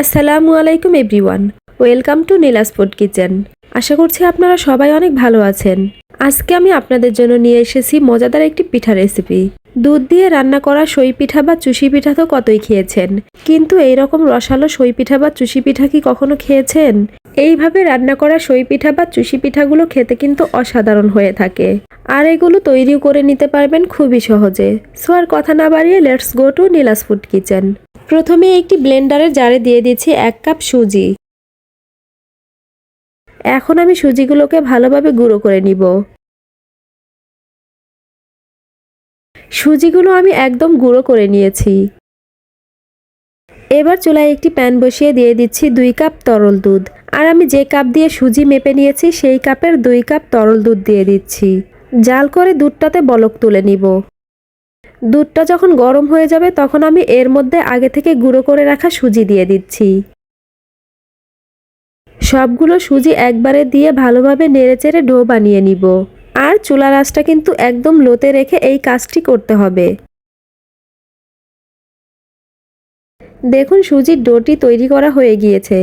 আসসালামু আলাইকুম everyone, welcome to Nila's food kitchen. আশা করছি আপনারা সবাই অনেক ভালো আছেন। আজকে আমি আপনাদের জন্য নিয়ে এসেছি মজাদার একটি পিঠা রেসিপি। দুধ দিয়ে রান্না করা সই পিঠা বা চুষি পিঠা তো কতই খেয়েছেন? কিন্তু এই রকম রসালো সই পিঠা বা চুষি পিঠা কি কখনো খেয়েছেন? এইভাবে রান্না করা সই পিঠা বা চুষি পিঠাগুলো খেতে কিন্তু অসাধারণ হয়ে থাকে। আর এগুলো তৈরিও করে নিতে পারবেন খুবই সহজে। সো আর কথা না বাড়িয়ে let's go to Nila's food kitchen. প্রথমে একটি ব্লেন্ডারের জারে দিয়ে দিচ্ছি এক কাপ সুজি। এখন আমি সুজিগুলোকে ভালোভাবে গুঁড়ো করে নিব। সুজিগুলো আমি একদম গুঁড়ো করে নিয়েছি। এবার চুলায় একটি প্যান বসিয়ে দিয়ে দিচ্ছি দুই কাপ তরল দুধ। আর আমি যে কাপ দিয়ে সুজি মেপে নিয়েছি, সেই কাপের দুই কাপ তরল দুধ দিয়ে দিচ্ছি। জাল করে দুধটাতে বলক তুলে নিব। দুধটা যখন গরম হয়ে যাবে তখন আমি এর মধ্যে আগে থেকে গুঁড়ো করে রাখা সুজি দিয়ে দিচ্ছি। সবগুলো সুজি একবারে দিয়ে ভালোভাবে নেড়েচেড়ে ডো বানিয়ে নিব। আর চুলা রাসটা কিন্তু একদম লোতে রেখে এই কাজটি করতে হবে। দেখুন, সুজির ডোটি তৈরি করা হয়ে গিয়েছে।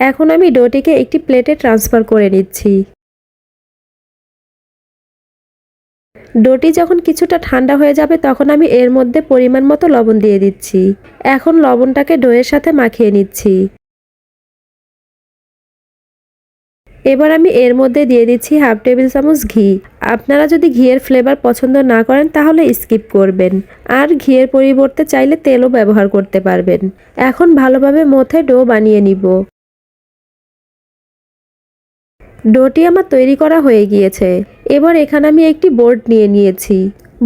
এখন আমি ডোটিকে একটি প্লেটে ট্রান্সফার করে নিচ্ছি। ডোটি যখন কিছুটা ঠান্ডা হয়ে যাবে তখন আমি এর মধ্যে পরিমাণ মতো লবণ দিয়ে দিচ্ছি। এখন লবণটাকে ডোয়ের সাথে মাখিয়ে নিচ্ছি। এবার আমি এর মধ্যে দিয়ে দিচ্ছি হাফ টেবিল চামচ ঘি। আপনারা যদি ঘিয়ের ফ্লেভার পছন্দ না করেন তাহলে স্কিপ করবেন। আর ঘিয়ের পরিবর্তে চাইলে তেলও ব্যবহার করতে পারবেন। এখন ভালোভাবে মথে ডো বানিয়ে নিব। ডোটি আমার তৈরি করা হয়ে গিয়েছে। এবার এখানে আমি একটি বোর্ড নিয়ে নিয়েছি।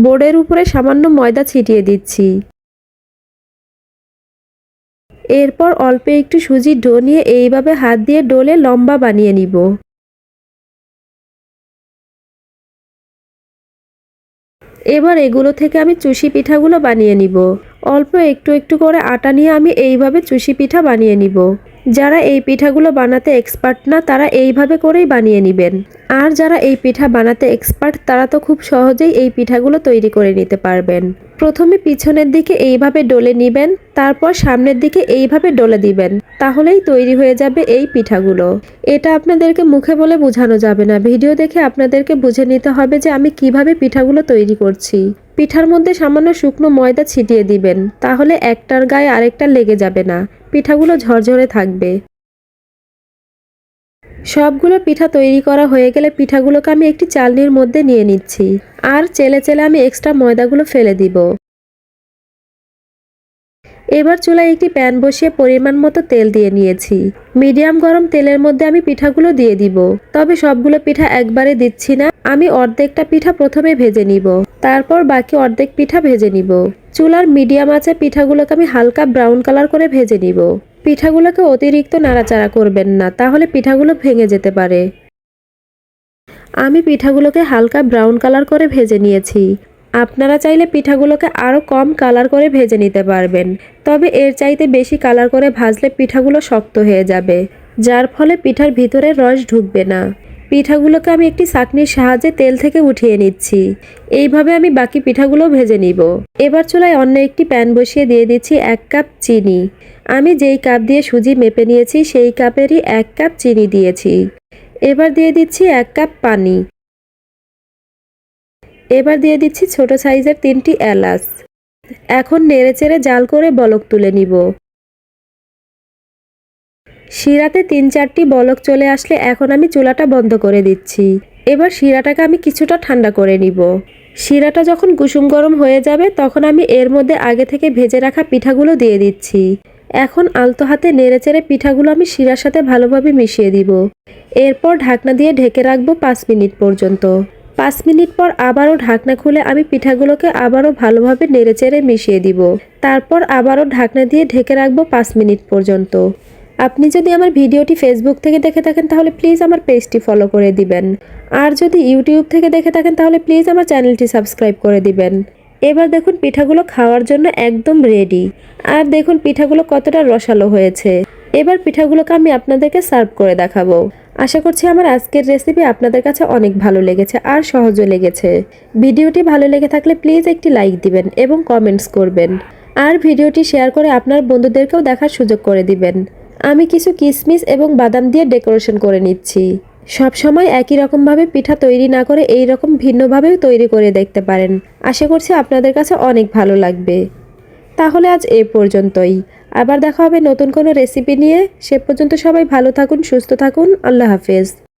বোর্ডের উপরে সামান্য ময়দা ছিটিয়ে দিচ্ছি। এরপর অল্প একটু সুজির ডো নিয়ে এইভাবে হাত দিয়ে ডোলে লম্বা বানিয়ে নিব। এবার এগুলো থেকে আমি চুষি পিঠাগুলো বানিয়ে নিব। অল্প একটু একটু করে আটা নিয়ে আমি এইভাবে চুষি পিঠা বানিয়ে নিব। যারা এই পিঠাগুলো বানাতে এক্সপার্ট না, তারা এইভাবে করেই বানিয়ে নেবেন। আর যারা এই পিঠা বানাতে এক্সপার্ট তারা তো খুব সহজেই এই পিঠাগুলো তৈরি করে নিতে পারবেন। প্রথমে পিছনের দিকে এইভাবে ডলে নিবেন, তারপর সামনের দিকে এইভাবে ডলে দিবেন, তাহলেই তৈরি হয়ে যাবে এই পিঠাগুলো। এটা আপনাদেরকে মুখে বলে বোঝানো যাবে না। ভিডিও দেখে আপনাদেরকে বুঝে নিতে হবে যে আমি কীভাবে পিঠাগুলো তৈরি করছি। পিঠার মধ্যে সামান্য শুকনো ময়দা ছিটিয়ে দিবেন, তাহলে একটার গায়ে আরেকটা লেগে যাবে না। পিঠাগুলো ঝরঝরে থাকবে। সবগুলো পিঠা তৈরি করা হয়ে গেলে পিঠাগুলোকে আমি একটি চালনির মধ্যে নিয়ে নিচ্ছি। আর চেলে চেলে আমি এক্সট্রা ময়দাগুলো ফেলে দিব। এবার চুলায় একটি প্যান বসিয়ে পরিমাণ মতো তেল দিয়ে নিয়েছি। মিডিয়াম গরম তেলের মধ্যে আমি পিঠাগুলো দিয়ে দিব। তবে সবগুলো পিঠা একবারে দিচ্ছি না, আমি অর্ধেকটা পিঠা প্রথমে ভেজে নিব। তারপর বাকি অর্ধেক পিঠা ভেজে নিব। চুলার মিডিয়াম আছে পিঠাগুলোকে আমি হালকা ব্রাউন কালার করে ভেজে নিব। পিঠাগুলোকে অতিরিক্ত নাড়াচাড়া করবেন না, তাহলে পিঠাগুলো ভেঙে যেতে পারে। আমি পিঠাগুলোকে হালকা ব্রাউন কালার করে ভেজে নিয়েছি। আপনারা চাইলে পিঠাগুলোকে আরও কম কালার করে ভেজে নিতে পারবেন। তবে এর চাইতে বেশি কালার করে ভাজলে পিঠাগুলো শক্ত হয়ে যাবে, যার ফলে পিঠার ভিতরে রস ঢুকবে না। পিঠাগুলোকে আমি একটি চাকনির সাহায্যে তেল থেকে উঠিয়ে নিচ্ছি। এইভাবে আমি বাকি পিঠাগুলো ভেজে নিব। এবার চুলায় অন্য একটি প্যান বসিয়ে দিয়ে দিচ্ছি এক কাপ চিনি। আমি যেই কাপ দিয়ে সুজি মেপে নিয়েছি, সেই কাপেরই এক কাপ চিনি দিয়েছি। এবার দিয়ে দিচ্ছি এক কাপ পানি। এবার দিয়ে দিচ্ছি ছোট সাইজের তিনটি এলাচ। এখন নেড়েচেড়ে জাল করে বলক তুলে নিব। শিরাতে তিন চারটি বলক চলে আসলে এখন আমি চুলাটা বন্ধ করে দিচ্ছি। এবার শিরাটাকে আমি কিছুটা ঠান্ডা করে নিব। শিরাটা যখন কুসুম গরম হয়ে যাবে তখন আমি এর মধ্যে আগে থেকে ভেজে রাখা পিঠাগুলো দিয়ে দিচ্ছি। এখন আলতো হাতে নেড়েচেড়ে পিঠাগুলো আমি শিরার সাথে ভালোভাবে মিশিয়ে দিব। এরপর ঢাকনা দিয়ে ঢেকে রাখব পাঁচ মিনিট পর্যন্ত। পাঁচ মিনিট পর আবারও ঢাকনা খুলে আমি পিঠাগুলোকে আবারও ভালোভাবে নেড়েচেড়ে মিশিয়ে দিব। তারপর আবারও ঢাকনা দিয়ে ঢেকে রাখব পাঁচ মিনিট পর্যন্ত। আপনি যদি আমার ভিডিওটি ফেসবুক থেকে দেখে থাকেন, তাহলে প্লিজ আমার পেজটি ফলো করে দিবেন। আর যদি ইউটিউব থেকে দেখে থাকেন, তাহলে প্লিজ আমার চ্যানেলটি সাবস্ক্রাইব করে দিবেন। এবার দেখুন পিঠাগুলো খাওয়ার জন্য একদম রেডি আর দেখুন পিঠাগুলো কতটা রসালো হয়েছে। এবার পিঠাগুলোকে আমি আপনাদেরকে সার্ভ করে দেখাবো। আশা করছি আমার আজকের রেসিপি আপনাদের কাছে অনেক ভালো লেগেছে আর সহজও লেগেছে। ভিডিওটি ভালো লেগে থাকলে প্লিজ একটি লাইক দিবেন এবং কমেন্টস করবেন। আর ভিডিওটি শেয়ার করে আপনার বন্ধুদেরকেও দেখার সুযোগ করে দিবেন। আমি কিছু কিশমিশ এবং বাদাম দিয়ে ডেকোরেশন করে নিচ্ছি। সব সময় একই রকমভাবে পিঠা তৈরি না করে এই রকম ভিন্নভাবেও তৈরি করে দেখতে পারেন। আশা করছি আপনাদের কাছে অনেক ভালো লাগবে। তাহলে আজ এ পর্যন্তই। আবার দেখা হবে নতুন কোনো রেসিপি নিয়ে। সে পর্যন্ত সবাই ভালো থাকুন, সুস্থ থাকুন। আল্লাহ হাফেজ।